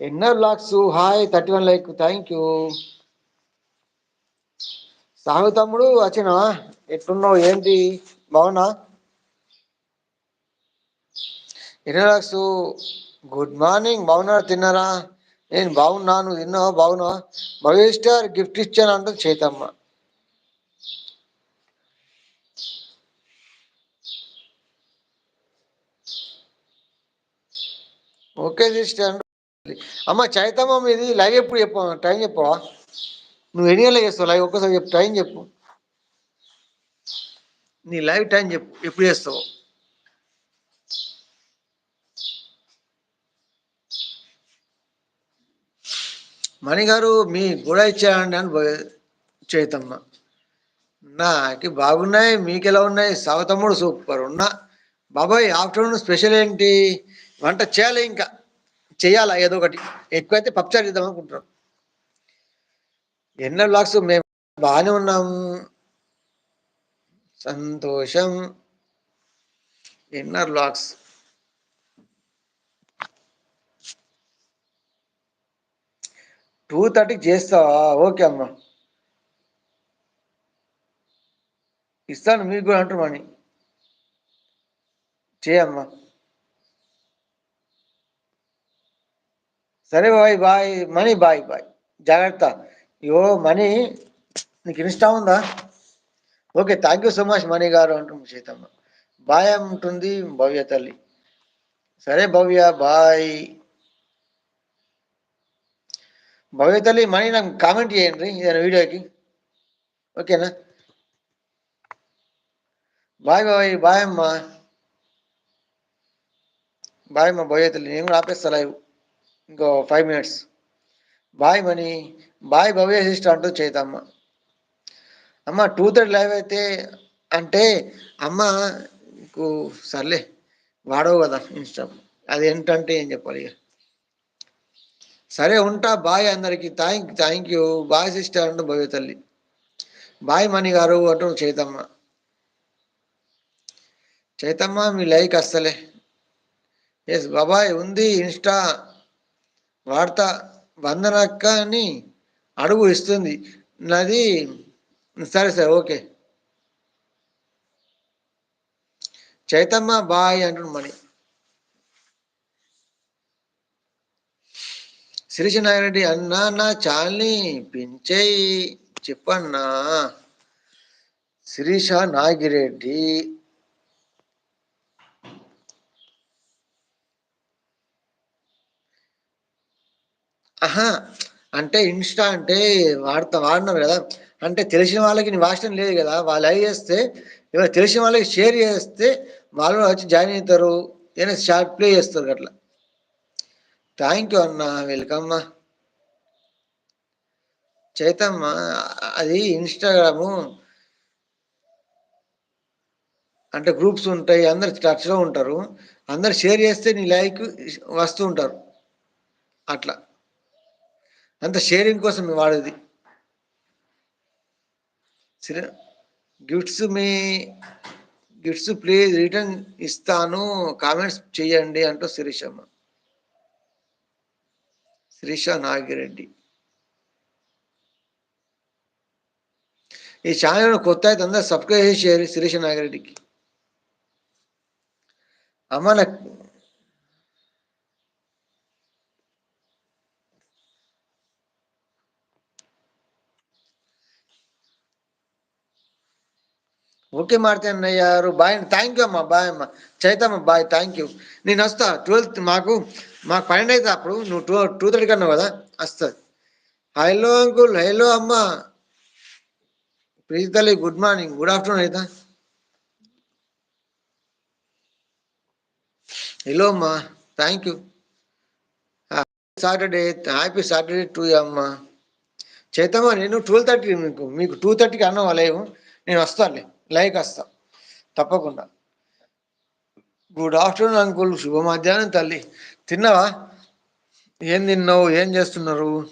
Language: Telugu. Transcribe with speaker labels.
Speaker 1: ఎన్నో blocks hi thirty one like thank you. సాగు తమ్ముడు వచ్చినా ఎట్లున్నావు ఏంటి? బాగున్నా? ఎన్నర్ బ్లాక్స్ గుడ్ మార్నింగ్ బాగున్నారా తిన్నారా? నేను బాగున్నాను తిన్నావా బాగున్నావా? స్టార్ గిఫ్ట్ ఇచ్చాను అంటుంది చేతమ్మ. Okay sister. అమ్మ చైతమ్మ మీది లైవ్ ఎప్పుడు చెప్పు టైం చెప్పవా? నువ్వు ఎన్ని గంటలకు చేస్తావు లైవ్? ఒక్కసారి చెప్పు టైం చెప్పు. నీ లైవ్ టైం చెప్పు ఎప్పుడు చేస్తావు? మణి గారు మీ కూడా ఇచ్చేయండి అని చైతమ్మ. నాకి బాగున్నాయి మీకు ఎలా ఉన్నాయి? సవతమ్ముడు సూపర్ ఉన్నా. బాబాయ్ ఆఫ్టర్నూన్ స్పెషల్ ఏంటి? వంట చేయాలి ఇంకా. చేయాలా? ఏదో ఒకటి. ఎక్కువైతే పప్చారు చేద్దాం అనుకుంటున్నాం. ఎన్నో బ్లాగ్స్ మేము బాగానే ఉన్నాము సంతోషం. Inner blogs. టూ థర్టీకి చేస్తావా ఓకే అమ్మా. ఇస్తాను మీకు కూడా అంటున్నాను చేయమ్మా సరే bye bye Mani bye bye. జాగ్రత్త. యో మనీ నీకు ఇన్స్టా ఉందా? Okay thank you so much Mani గారు అంటుంది సీతమ్మ. బాయ్ ఉంటుంది భవ్య తల్లి. సరే భవ్య బాయ్. భవ్య తల్లి మనీ నాకు కామెంట్ చేయండి ఏదైనా వీడియోకి. ఓకేనా? బాయ్ బాయ్ బాయ్ అమ్మా. బాయ్ అమ్మా భవ్య తల్లి నేను కూడా ఆపేస్తా లైవ్ ఇంకో five minutes bye Mani bye Bhavya sister అంటూ చేతమ్మ. అమ్మ టూ థర్డ్ లైవ్ అయితే అంటే అమ్మ నీకు సర్లే వాడవు కదా ఇన్స్టా అది ఏంటంటే ఏం చెప్పాలి ఇక? సరే ఉంటా బాయ్ అందరికి. Thank thank you bye sister అంటూ భవ్య తల్లి. బాయ్ మణి గారు అంటూ చేతమ్మ. చైతమ్మ మీ లైక్ అస్తలే ఎస్ బాబాయ్ ఉంది ఇన్స్టా వార్త వందనక్క అని అడుగు ఇస్తుంది. నాది సరే సరే ఓకే. చైతమ్మ బాయ్ అంటున్నాడు మణి శిరీష నాగిరెడ్డి అన్నా నా చాల్ని పించేయి చెప్పన్నా. శిరీష నాగిరెడ్డి ఆహా అంటే ఇన్స్టా అంటే వాడతా వాడినారు కదా. అంటే తెలిసిన వాళ్ళకి నీ వాష్టం లేదు కదా. వాళ్ళు లైవ్ చేస్తే ఎవరు తెలిసిన వాళ్ళకి షేర్ చేస్తే వాళ్ళు వచ్చి జాయిన్ అవుతారు. ఏదైనా షార్ట్ ప్లే చేస్తారు అట్లా. థ్యాంక్ యూ అన్న వెల్కమ్ చైతమ్మ అది ఇన్స్టాగ్రాము అంటే గ్రూప్స్ ఉంటాయి అందరు టచ్లో ఉంటారు. అందరు షేర్ చేస్తే నీ లైక్ వస్తూ ఉంటారు. అట్లా. అంత షేరింగ్ కోసం వాడేది? సరే గిఫ్ట్స్ మీ గిఫ్ట్స్ ప్లీజ్ రిటర్న్ ఇస్తాను కామెంట్స్ చేయండి అంటూ శిరీషమ్మ. శిరీష నాగిరెడ్డి. ఈ ఛానల్ కొత్త అయితే అందరూ సబ్స్క్రైబ్ చేసి శిరీష నాగిరెడ్డికి. అమ్మ నాకు ఓకే మారుతి గారు బాయ్ థ్యాంక్ యూ అమ్మా బాయ్ అమ్మా. చైతమ్మ బాయ్ థ్యాంక్ యూ నేను వస్తా. ట్వెల్త్ మాకు మాకు పన్నెండు అయితే అప్పుడు నువ్వు టూ టూ థర్టీకి అన్నావు కదా వస్తుంది హలో అంకుల్ హలో అమ్మ. ప్రీతల్లి గుడ్ మార్నింగ్ గుడ్ ఆఫ్టర్నూన్ అయితే హలో అమ్మా. Thank you Saturday happy Saturday too అమ్మా. చేతమ్మా నేను ట్వెల్వ్ థర్టీ మీకు మీకు టూ థర్టీకి అన్నావా లేవు? నేను వస్తానులే. లైక్ వస్తాం తప్పకుండా. గుడ్ ఆఫ్టర్నూన్ అంకుల్ శుభ మధ్యాహ్నం తల్లి. తిన్నావా? ఏం తిన్నావు? ఏం చేస్తున్నారు?